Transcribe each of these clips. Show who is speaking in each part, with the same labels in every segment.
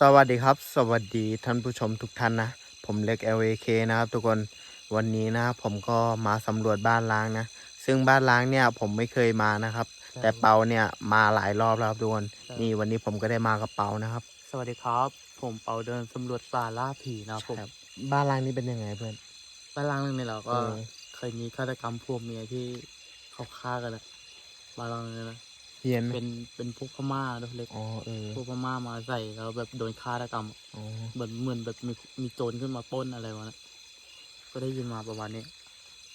Speaker 1: สวัสดีครับ สวัสดีท่านผู้ชมทุกท่านนะ ผมเล็ก LAK นะครับทุกคนวันนี้นะผมก็มาสำรวจบ้านล้างนะ ซึ่งบ้านล้างเนี่ยผมไม่เคยมานะครับ แต่เปาเนี่ยมาหลายรอบแล้วครับทุกคน
Speaker 2: ใช่
Speaker 1: นี่วันนี้ผมก็ได้มากับเปานะครับ
Speaker 2: สวัสดีครับ ผมเปาเดินสำรวจป่าล่าผีนะครับผม
Speaker 1: ครับบ้านล้างนี้เป็นยังไงเพื่อน
Speaker 2: บ้านล่างนึงเนี่ยเราก็
Speaker 1: เออ
Speaker 2: เคยมีฆาตกรรมพวกเมียที่เขาฆ่ากันนะบ้านล่างเนี่ยนะ
Speaker 1: เฮียนไหม
Speaker 2: เป็นเป็นพวกพม่าด้วยเล็ก
Speaker 1: อ๋อเออ
Speaker 2: พวกพม่ามาใส่แล้วแบบโดนฆาตกรรม
Speaker 1: อ๋อ
Speaker 2: เหมือนเหมือนแบบมีมีโจรขึ้นมาปล้นอะไรวะนะก็ได้ยินมาประมาณนี้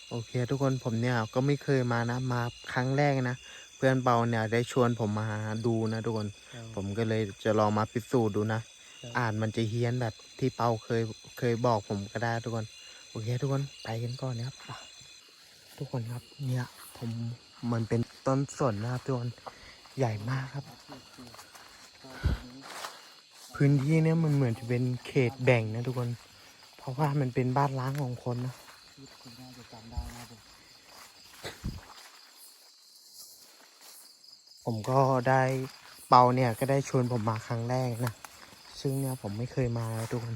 Speaker 1: โอเค ทุกคนผมเนี่ยก็ไม่เคยมานะ มาครั้งแรกนะ เพื่อนเปาเนี่ยได้ชวนผมมาดูนะทุกคน ผมก็เลยจะลองมาพิสูจน์ดูนะ
Speaker 2: ใช่
Speaker 1: อ่านมันจะเฮี้ยนแบบที่เปาเคยเคยบอกผมก็ได้ทุกคน โอเค ทุกคนไปกันก่อนนะครับอะทุกคนครับเนี่ยผมมันเป็นต้นสนนะครับทุกคน ใหญ่มากครับ พื้นที่เนี่ยมันเหมือนจะเป็นเขตแบ่งนะทุกคน เพราะว่ามันเป็นบ้านล้างของคนนะ
Speaker 2: คุณน่าจะจำได้นะผม
Speaker 1: ผมก็ได้เปาเนี่ยก็ได้ชวนผมมาครั้งแรกนะ ซึ่งเนี่ยผมไม่เคยมาเลยทุกคน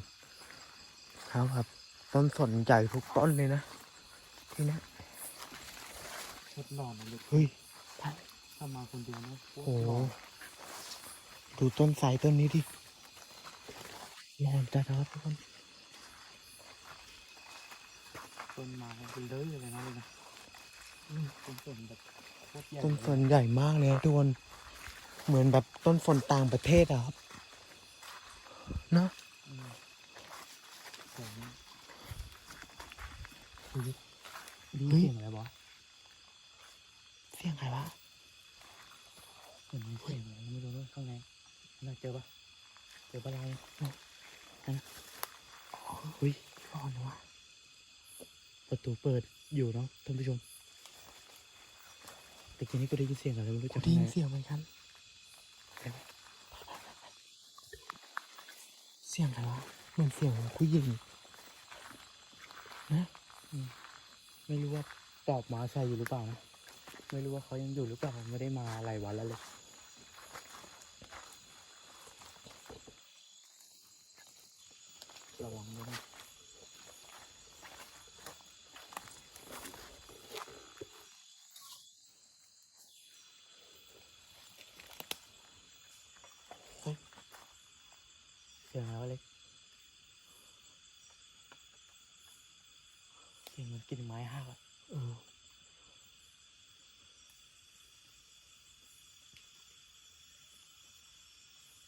Speaker 1: ครับครับต้นสนใหญ่ทุกต้นเลยนะที่เนี้ย
Speaker 2: ชดหลอนเลย
Speaker 1: เฮ้ย
Speaker 2: ถ้ามาคนเดียวนะโคตร
Speaker 1: โอ้
Speaker 2: ห
Speaker 1: โห
Speaker 2: ลอน
Speaker 1: ดูต้นไทรต้นนี้ดิร้อนจัดนะครับทุกคน
Speaker 2: ต้นไม้เป็นเลยเลยนะเลยนะอืมต้นสนแบบโคตรใหญ่
Speaker 1: ต้น
Speaker 2: เลย
Speaker 1: สนใหญ่มากเลยนะทุกคนเหมือนแบบต้นสนต่างประเทศอะครับเนอะ
Speaker 2: อืมเสียงนี้
Speaker 1: เฮ้ย
Speaker 2: ดี
Speaker 1: เฮ้ย
Speaker 2: เสียงอะไรวะ
Speaker 1: เสียงอะไรวะ
Speaker 2: เหมือนมีเสียงอะไรไม่รู้ด้วยข้างในน่าเจอปะเจอปะเรา
Speaker 1: เฮ้ยร้อนวะ
Speaker 2: ประตูเปิดอยู่เนาะท่านผู้ชมแต่ทีนี้ก็ได้ยินเสียงอะไรไม่รู้
Speaker 1: กู
Speaker 2: จาก
Speaker 1: ได้
Speaker 2: ข้าง
Speaker 1: ยิ
Speaker 2: ใน
Speaker 1: นเสียงเหมือนกันเสียงอะไรวะเหมือนเสียงของผู้หญิงนะ
Speaker 2: ไม่รู้ว่าปอบหมาใส่อยู่หรือเปล่านะไม่รู้ว่าเขายังอยู่หรือเปล่าไม่ได้มาหลายวันแล้วเลยระวังด้วยนะ เสียงอะไรวะเล็กเสียงเหมันกิ่งไม้หักอะ
Speaker 1: เออ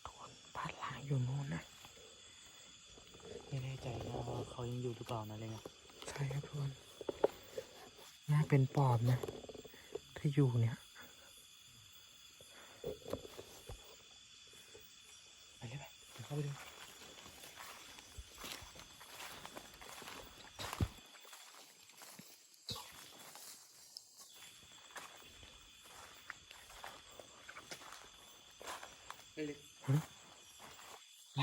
Speaker 1: ทุกคนบ้านล้างอยู่โน่นนะ
Speaker 2: ไม่แน่ใจนะว่าเขายังอยู่หรือเปล่านะเลยนะ
Speaker 1: ใช่ครับทุกคนน่าเป็นปอบนะ ถ้าอยู่เนี่ย
Speaker 2: ไปเลยไปเดี๋ยวเข้าไปดูเฮ้ยเล็ก
Speaker 1: ฮะอะไร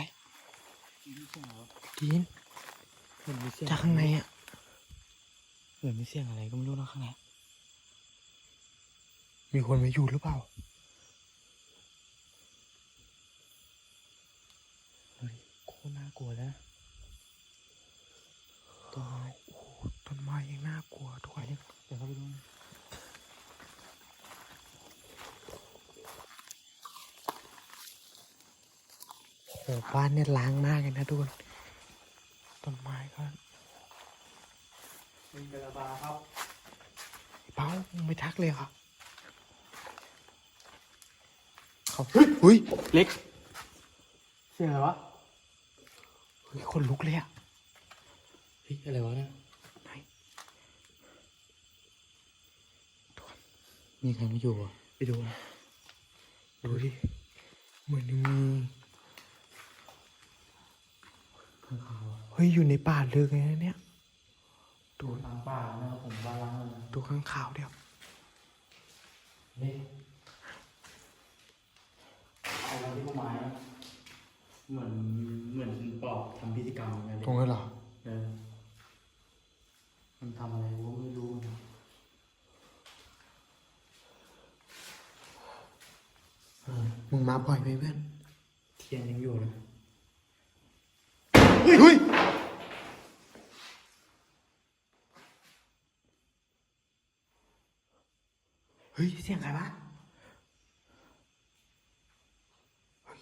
Speaker 2: มีเสียง อะไรวะ
Speaker 1: ไดีน
Speaker 2: เหมือนมีเสียง
Speaker 1: จากข้างในอะ
Speaker 2: เหมือนมีเสียงอะไรก็ไม่รู้นะข้างใน
Speaker 1: มีคนมาอยู่หรือเปล่า
Speaker 2: เฮ้ยโคตรน่ากลัวแล้วนะต้นไม้
Speaker 1: โอ้โหต้นไม้ยังน่ากลัวทุกคน
Speaker 2: เดี๋ยวเข้าไปดูนะ
Speaker 1: โอ้โหบ้านเนี่ยล้างมากเลยนะทุกคน ต้นไม้ก็
Speaker 2: มีกระบาครับ
Speaker 1: ไอ้เป้ามึงไม่ทักเลยเหรอเขาเฮ้ยเฮ้ย
Speaker 2: เล็ก เสียงอะไรวะ
Speaker 1: เฮ้ยคนลุกเลยอะ
Speaker 2: เฮ้ยอะไรวะเนี่ย
Speaker 1: ไหน
Speaker 2: มีใครมาอยู่อะไปดูนะ
Speaker 1: ดูดิเหมือนมี
Speaker 2: ข้างขาวอะ
Speaker 1: เฮ้ย อยู่ในป่าลึกเลยนะเนี่ย ดู
Speaker 2: ทางป่านะครับผมบ้านล้างเลยนะ
Speaker 1: ดูข้างข่าวเดียว
Speaker 2: นี่อะไรที่ต้นไม้อะเหมือนเหมือนปอบทำพิธีกรรมอย่างเงี้ย
Speaker 1: ตรงนั้นเหรอ
Speaker 2: เออมันทำอะไรกูก็ไม่รู้นะ
Speaker 1: มึงมาบ่อยไหมเพื่อน
Speaker 2: เทียนยังอยู่นะ
Speaker 1: สียงใครวะเฮ้ย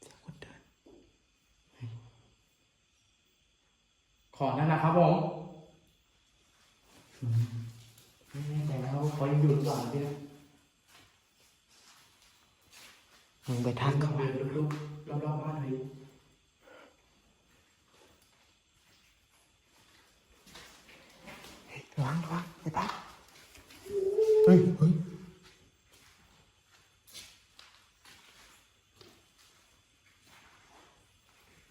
Speaker 1: เสียงคนเดิน
Speaker 2: ขอนั่นนะครับผมไม่แน่ใจนะว่าเขายังอยู่หรือเปล่าพี่นะ
Speaker 1: มึงไปทักเขา
Speaker 2: เดินลูกๆรอบๆบ้านเลย
Speaker 1: เฮ้ยระวังระวังไอ้ปั๊บเฮ้ยเฮ้ย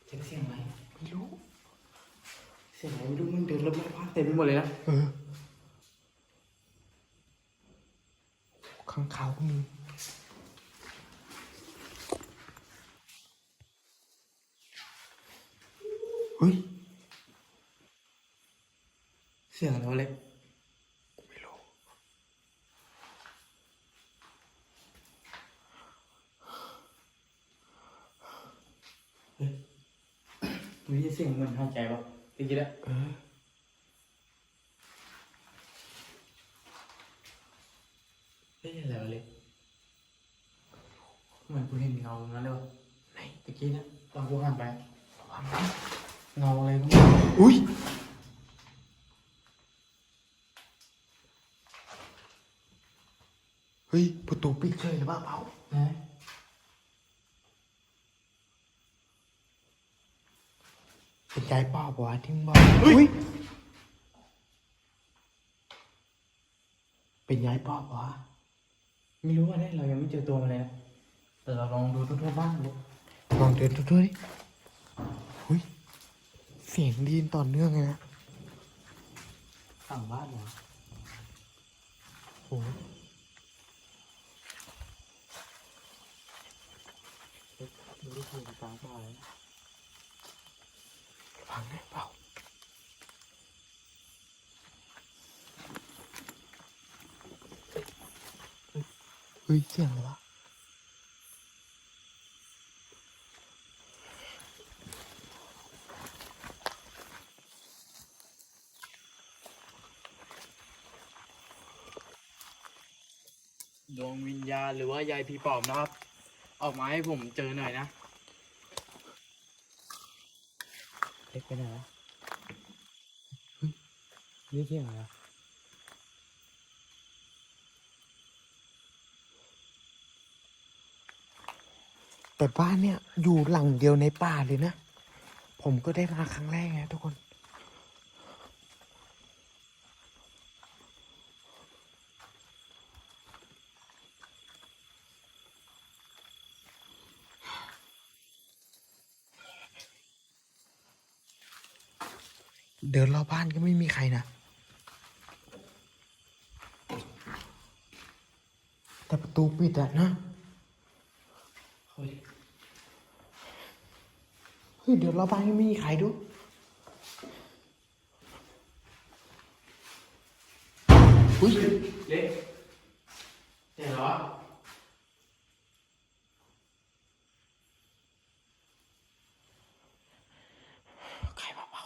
Speaker 2: เช็คเสียงไหม
Speaker 1: ไม่รู้
Speaker 2: เสียงไหนไม่รู้มันเดินรอบๆบ้านเต็มไปหมดเลยนะ
Speaker 1: เออข้างเขาก็มีเฮ้ย
Speaker 2: เสียงอะไรวะเล็ก
Speaker 1: ไม่รู้
Speaker 2: เฮ้ยไม่ใช่เสียงเหมือนหายใจปะตะกี้แล้ว
Speaker 1: เออ
Speaker 2: เฮ้ยอะไรวะเล็กเหมือนกูเห็นเงาตรงนั้นเลยวะ
Speaker 1: ไหน
Speaker 2: ตะกี้นะตอนกูหันไป
Speaker 1: ระวังนะ
Speaker 2: เงาอะไรก็ไม่รู้
Speaker 1: อุ้ยเฮ้ยประตูปิดเฉยหรือเปล่าเปล่า
Speaker 2: นะ
Speaker 1: เป็นใจป้าบอกว่าทิ้งบอกอุ้ยเป็นยายป้าบอกว่า
Speaker 2: ไม่รู้ว่าเนี่ยเรายังไม่เจอตัวมันเลยนะแต่เราลองดูทั่วๆบ้านดู
Speaker 1: ลองเดินดูด้วยดิอุ้ยเสียงไดีนต่อเนื่องเลยนะ
Speaker 2: ฝั่งบ้านเหรอ
Speaker 1: โอ้โห
Speaker 2: ดูที่ถูกตาเปล่าเลยนะ
Speaker 1: ระวังนะเปล่า เฮ้ยเสียงอะไรวะ
Speaker 2: ดวงวิญญาณหรือว่ายายผีปอบนะครับ ออกมาให้ผมเจอหน่อยนะเล็กไปไหนวะเฮ้ยนี่เสียงอะไรวะ
Speaker 1: แต่บ้านเนี่ยอยู่หลังเดียวในป่าเลยนะ ผมก็ได้มาครั้งแรกไงทุกคน เดินรอบบ้านก็ไม่มีใครนะ แต่ประตูปิดอะนะ
Speaker 2: เฮ้ย
Speaker 1: เฮ้ยเดี๋ยวรอบบ้านก็ไม่มีใครดูอุ้ย
Speaker 2: เล็กเสียงอะไรวะ
Speaker 1: ใครมาเป่า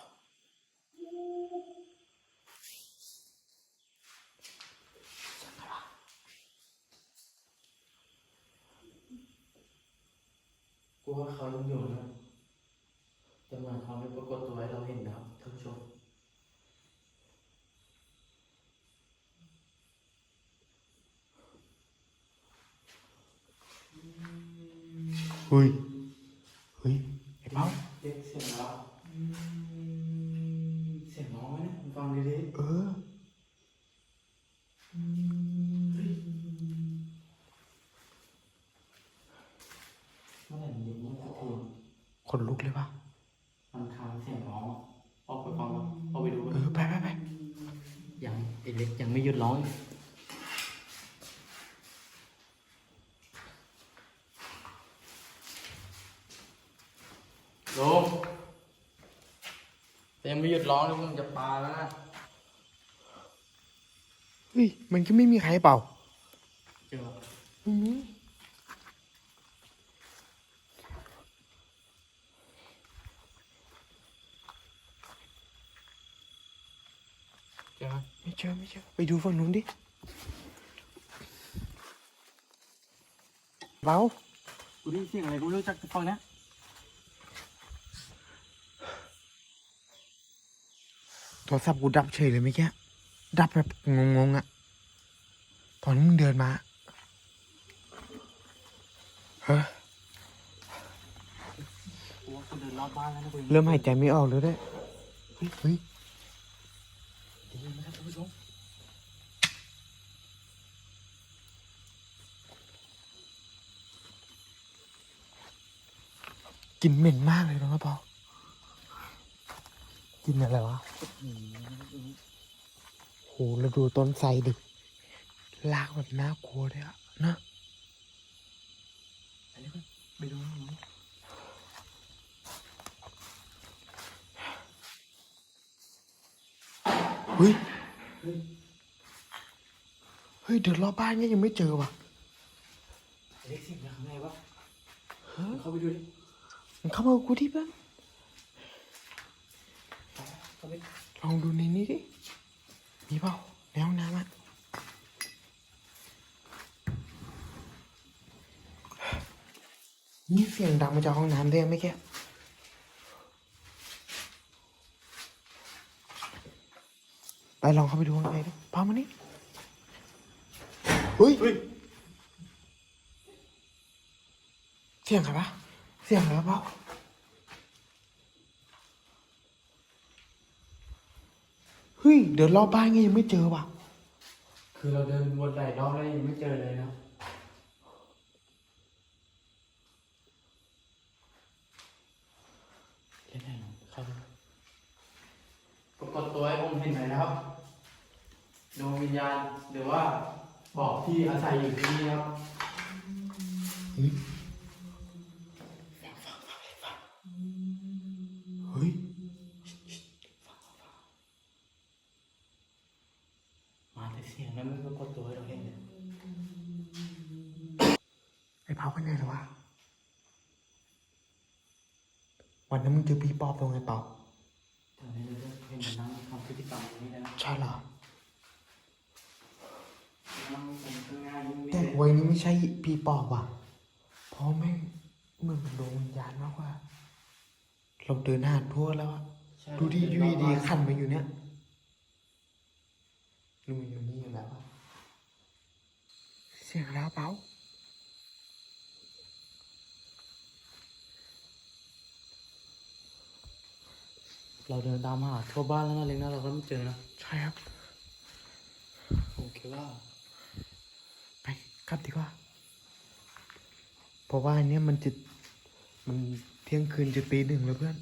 Speaker 2: กูว่าเขายังอยู่นะแต่เหมือนเขาไม่ ปรากฏตัวให้เราเห็นนะครับท่านผู้ชม
Speaker 1: เฮ้ย เฮ้ย ไอ้เป้า
Speaker 2: เล็กเสียงอะไรวะเสียงน้องไหมเนี่ยมึงฟังดี
Speaker 1: เล็กยั
Speaker 2: งไม่หยุดร้องอีกโลมแต่ยังไม่หยุดร้องเลยมึงจะปาแล้วนะ
Speaker 1: เฮ้ยมันก็ไม่มีใครเป่า
Speaker 2: เจอ
Speaker 1: ไม่มี
Speaker 2: จอไหม
Speaker 1: ไม่เจอไม่เจอไปดูฝั่งนู้นดิเปา
Speaker 2: กูได้ยินเสียงอะไรกูไม่รู้จักฟังนะ
Speaker 1: โทรศัพท์กูดับเฉยเลยเมื่อกี้ดับแบบงงๆอะตอนนี้มึงเดินมาเฮ้ย
Speaker 2: กูว่ากูเดินรอบบ้านแล้วนะกู
Speaker 1: เริ่มหายใจไม่ออกเลยด้วยเฮ้ย
Speaker 2: ได้ยินไหมครับท่านผู้ชม
Speaker 1: กลินเหม็นมากเลยน้องกระเปากินอะไรวะ
Speaker 2: อืม
Speaker 1: โหแล้วดูต้นไทรดิลากแบบน่ากลัวเลยอะนะ
Speaker 2: ไปดูหน่อย
Speaker 1: เฮ้ย เฮ้ย เดินรอบบ้านเนี่ยยังไม่เจอว่ะ
Speaker 2: เล็กสียงจากข้างวะ เข้าไปดูดิ
Speaker 1: มันเข้ามากับกูที่เพื่อน
Speaker 2: เข้าไป
Speaker 1: ลองดูในนี้ดิ มีเปล่าในห้องน้ำอะนี่เสียงดังมาจากห้องน้ำด้วยไม่แค่ไปลองเข้าไปดูข้างในดิพามานี่เฮ้ย
Speaker 2: เฮ้ย
Speaker 1: เสียงอะไรวะเสียงอะไรวะเปล่าเฮ้ย เดี๋ยวรอบบ้านไงยังไม่เจอว่ะ
Speaker 2: คือเราเดินวนหลายรอบแล้วยังไม่เจอเลยนะ เล่นไหนเข้าไปปรากฏตัวให้ผมเห็นหน่อยนะครับดวงวิญญาณหรือว่าบอกที่อาศัยอยู่ที่นี่ครับ
Speaker 1: เฮ้ย เสี
Speaker 2: ยงแล้วไม่ปรากฏตัวให้เราเห็นเลย
Speaker 1: ไอ้เผาไปไหนแล้ววะวันนั้นมึงเจอผีปอบตรงไงเปล่า
Speaker 2: ตอนนี้เราเห็นมันนั่งทำพฤติกรรมอย่างนี้นะ
Speaker 1: ใช่เหรอ
Speaker 2: นั่งเป็นข้างหน้ายิ่งไม่
Speaker 1: แต่
Speaker 2: ได้
Speaker 1: ไว้นี้ไม่ใช่ผีปอบว่ะเพราะแม่งเหมือนเป็นดวงวิญญาณมากกว่า เราเดินหาทั่วแล้วอะ
Speaker 2: ใช่
Speaker 1: ดูที่อยูดีๆขันมาอยู่เนี้ย ลุงอยู่นี่อยู่แล้วอะเสียงแล้วเปล่า
Speaker 2: เราเดินตามหาทั่วบ้านแล้วนะเล็กนะเราก็ไม่เจอนะ
Speaker 1: ใช่ครับ
Speaker 2: ผมคิดว่า
Speaker 1: ไปกลับดีกว่า เพราะว่าอันเนี้ยมันจะมันเที่ยงคืนจะตีหนึ่งแล้วเพื่อน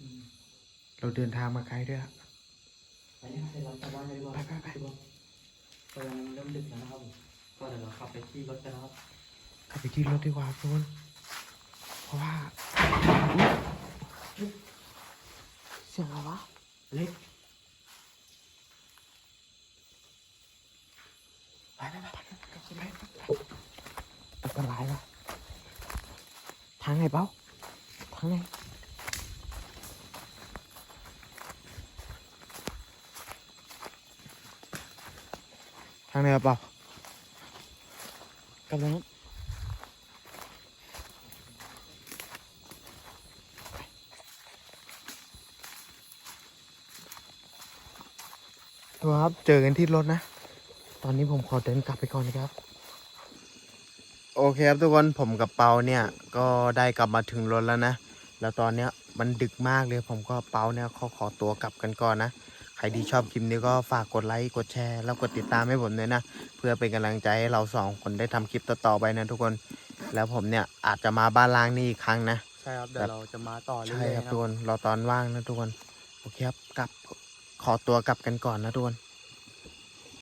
Speaker 2: อืม
Speaker 1: เราเดินทางมาไกลด้วยอะ
Speaker 2: ไปเนี่ยเดี๋ยวเรากลับบ้านเลยดีกว่า
Speaker 1: ไปไปไป
Speaker 2: ดี กว่าก็ยังเริ่มดึกแล้วนะครับผมก็เดี๋ยวเราขับไปที่รถกันนะครับ
Speaker 1: กลับไปที่รถดีกว่าทุกคนเพราะว่าเสียงอะไรวะ
Speaker 2: เล็ก
Speaker 1: ไปไปไปไปไปอันตรายวะทางไหนเปล่าทางไหน ทางไหนเปล่า
Speaker 2: กำลัง
Speaker 1: ตัวครับ เจอกันที่รถนะ ตอนนี้ผมขอเดินกลับไปก่อนนะครับ โอเคครับทุกคนผมกับเปาเนี่ยก็ได้กลับมาถึงรถแล้วนะ แล้วตอนเนี้ยมันดึกมากเลยผมก็เปาเนี่ยขอขอตัวกลับกันก่อนนะ ครที่ชอบคลิปนี้ก็ฝากกดไลค์กดแชร์แล้วกดติดตามให้ผมด้วยนะ เพื่อเป็นกำลังใจให้เราสองคนได้ทำคลิปต่อๆไปนะทุกคนแล้วผมเนี่ยอาจจะมาบ้านล้างนี่อีกครั้งนะ
Speaker 2: ใช่ครับเดี๋ยวเราจะมาต่อเรื่
Speaker 1: ใช่
Speaker 2: อยๆ
Speaker 1: ครับ
Speaker 2: นะ
Speaker 1: ทุกคนรอตอนว่างนะทุกคนโอเคครับกลับขอตัวกลับกันก่อนนะทุกคน